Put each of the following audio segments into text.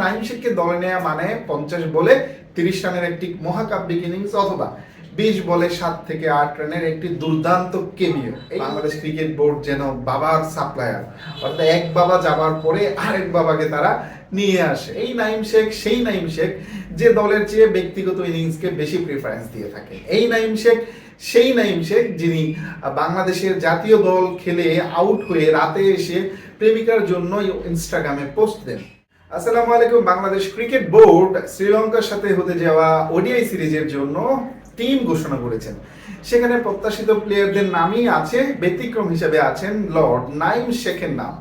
নাইম শেখকে দলে নেওয়া মানে পঞ্চাশ বলে তিরিশ রানের একটি মহাকাব্যিক ইনিংস অথবা বিশ বলে সাত থেকে আট রানের একটি দুর্দান্ত কেমিও। বাংলাদেশ ক্রিকেট বোর্ড যেন বাবার সাপ্লায়ার অর্থাৎ এক বাবা যাবার পরে আরেক বাবাকে তারা নিয়ে আসে। এই নাইম শেখ সেই নাইম শেখ যে দলের চেয়ে ব্যক্তিগত ইনিংসকে বেশি প্রিফারেন্স দিয়ে থাকে। এই নাইম শেখ সেই নাইম শেখ যিনি বাংলাদেশের জাতীয় দল খেলে আউট হয়ে রাতে এসে প্রেমিকার জন্য ইনস্টাগ্রামে পোস্ট দেন। আসসালামু আলাইকুম, বাংলাদেশ ক্রিকেট বোর্ড শ্রীলঙ্কার সাথে হতে যাওয়া ওডিআই সিরিজের জন্য টিম ঘোষণা করেছেন। সেখানে প্রত্যাশিত প্লেয়ারদের নামই আছে, ব্যতিক্রম হিসেবে আছেন লর্ড নাইম শেখের নাম।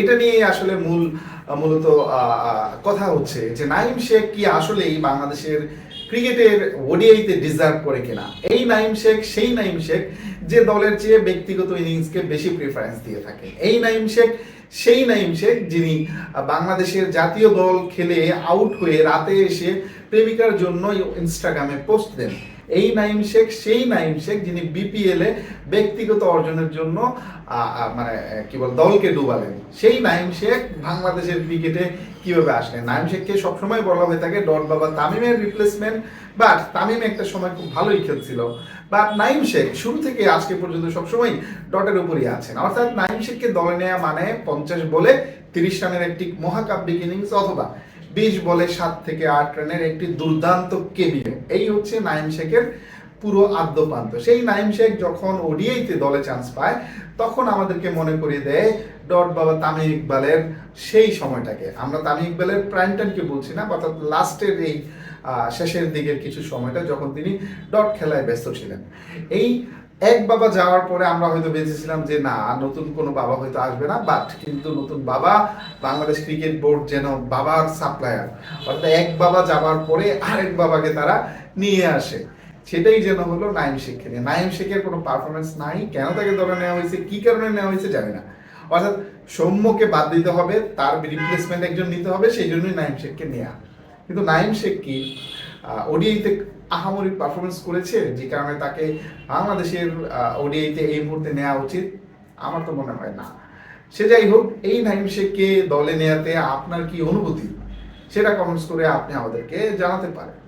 এটা নিয়ে আসলে মূল মূলত কথা হচ্ছে যে নাইম শেখ কি আসলেই বাংলাদেশের ক্রিকেটের ওডিআইতে ডিজার্ভ করে কিনা? এই নাইম শেখ, সেই নাইম শেখ যে দলের চেয়ে ব্যক্তিগত ইনিংসকে বেশি প্রিফারেন্স দিয়ে থাকে। এই নাইম শেখ, সেই নাইম শেখ যিনি বাংলাদেশের জাতীয় দল খেলে আউট হয়ে রাতে এসে প্রেমিকার জন্য ইনস্টাগ্রামে পোস্ট দেন। এই নাইম শেখ, সেই নাইম শেখ যিনি বিপিএল ব্যক্তিগত অর্জনের জন্য মানে কি বল, দলকে ডুবালেন। সেই নাইম শেখ বাংলাদেশের ক্রিকেটে কীভাবে আসলেন নাইম শেখকে সবসময় বলা হয়ে থাকে, ডট বাবা তামিমের রিপ্লেসমেন্ট বাট তামিম একটা সময় খুব ভালোই খেলছিল। বাট নাইম শেখ শুরু থেকে আজকে পর্যন্ত সবসময় ডটের উপরই আছেন। অর্থাৎ নাইম শেখকে দলে নেওয়া মানে পঞ্চাশ বলে তিরিশ রানের একটি মহাকাব্যিক ইনিংস অথবা বিশ বলে সাত থেকে আট রানের একটি দুর্দান্ত কেমিও এই হচ্ছে নাইম শেখের পুরো আদ্যপান্ত সেই নাইম শেখ যখন ওডিআইতে দলে চান্স পায়, তখন আমাদেরকে মনে করিয়ে দেয়, ডট বাবা তামিম ইকবালের সেই সময়টাকে। আমরা তামিম ইকবালের প্রাইম টাইমকে বলছি না, অর্থাৎ লাস্টের এই শেষের দিকের কিছু সময়টা যখন তিনি ডট খেলায় ব্যস্ত ছিলেন। এই এক বাবা যাওয়ার পরে আমরা হয়তো বেঁচেছিলাম যে, না নতুন কোনো বাবা হয়তো আসবে না। বাট কিন্তু নতুন বাবা বাংলাদেশ ক্রিকেট বোর্ড যেন বাবার সাপ্লায়ার অর্থাৎ এক বাবা যাওয়ার পরে আরেক বাবাকে তারা নিয়ে আসে। সেটাই যেন হলো নাইম নিয়ে। নাইম শেখের কোনো পারফরমেন্স নাই। কেন তাকে দলে নেওয়া হয়েছে? কি কারণে নেওয়া হয়েছে জানি না। অর্থাৎ সৌম্যকে বাদ দিতে হবে, তার রিপ্লেসমেন্ট একজন নিতে হবে, সেই জন্যই নাইম শেখকে নেওয়া কিন্তু নাইম শেখ কি ওডিআইতে আহামরি পারফরমেন্স করেছে, যে কারণে তাকে বাংলাদেশের ওডিআইতে এই মুহূর্তে নেওয়া উচিত? আমার তো মনে হয় না। সে যাই হোক, এই নাইম শেখকে দলে নেওয়াতে আপনার কি অনুভূতি? সেটা কমেন্টস করে আপনি আমাদেরকে জানাতে পারেন।